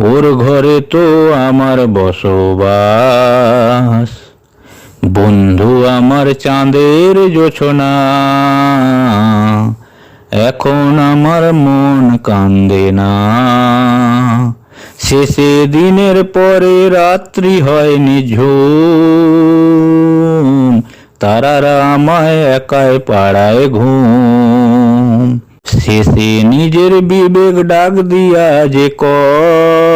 ওর ঘরে তো আমার বসবাস। বন্ধু আমার চাঁদের জোছনা। এখন আমার মন কান্দে না। শেষে দিনের পরে রাত্রি হয় নিঝুম তারারা আমায় একাই পাড়ায় ঘুম। শেষে নিজের বিবেক ডাক দিয়া যে কয়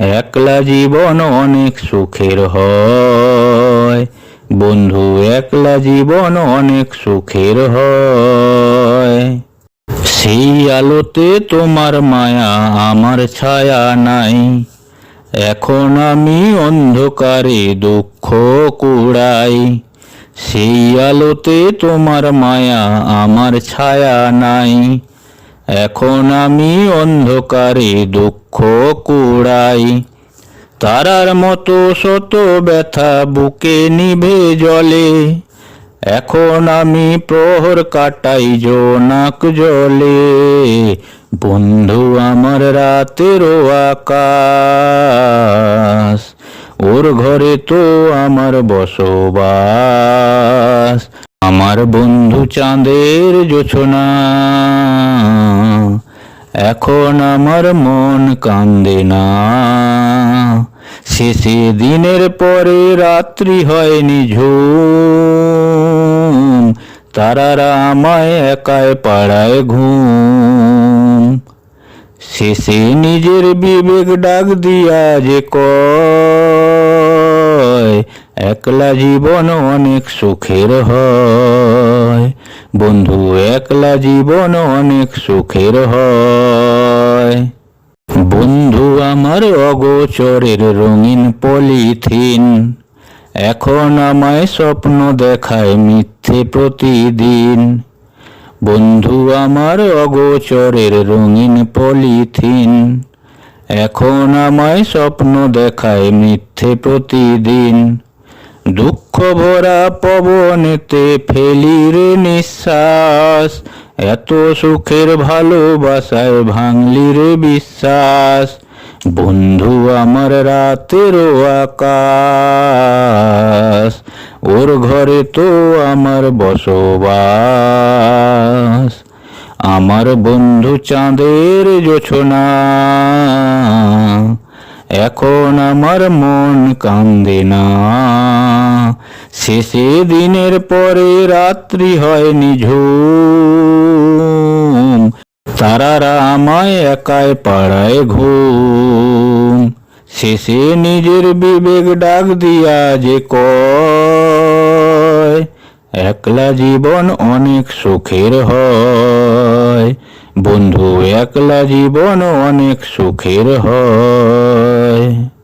একলা জীবন অনেক সুখের হয়। বন্ধু, একলা জীবন অনেক সুখের হয়। সেই আলোতে তোমার মায়া আমার ছায়া নাই। এখন আমি অন্ধকারে দুঃখ কুড়াই। সেই আলোতে তোমার মায়া আমার ছায়া নাই। এখন আমি অন্ধকারে দুঃখ কুড়াই। তারার মতো শত ব্যথা বুকে নিভে জলে। এখন আমি প্রহর কাটাই জোনাক জলে। বন্ধু, আমার রাতেরও আকাশ। ওর ঘরে তো আমার বসবাস। আমার বন্ধু চাঁদের জোছনা। এখন আমার মন কান্দে না। শেষে দিনের পরে রাত্রি হয় নিঝুম তারারা আমায় একায় পাড়ায় ঘুম। শেষে নিজের বিবেক ডাক দিয়া যে কয় একলা জীবন অনেক সুখের হয়। বন্ধু, একলা জীবন অনেক সুখের হয়। বন্ধু, আমার অগোচরের রঙিন পলিথিন। এখন আমায় স্বপ্ন দেখায় মিথ্যে প্রতিদিন। বন্ধু, আমার অগোচরের রঙিন পলিথিন। এখন আমায় স্বপ্ন দেখায় মিথ্যে প্রতিদিন। দুঃখ ভরা পবনেতে ফেলি রে নিঃশ্বাস। এত সুখের ভালোবাসায় ভাঙলি রে বিশ্বাস। বন্ধু আমার রাতেরও আকাশ, ওর ঘরে তো আমার বসবাস। আমার বন্ধু চাঁদের জোছনা, এখন আমার মন কান্দে না। শেষে দিনের পরে রাত্রি হয় নিঝুম। তারারা আমায় একায় পাড়ায় ঘুম। শেষে নিজের বিবেক ডাক দিয়া যে কয়, একলা জীবন অনেক সুখের হয়। বন্ধু, একলা জীবন অনেক সুখের হয়।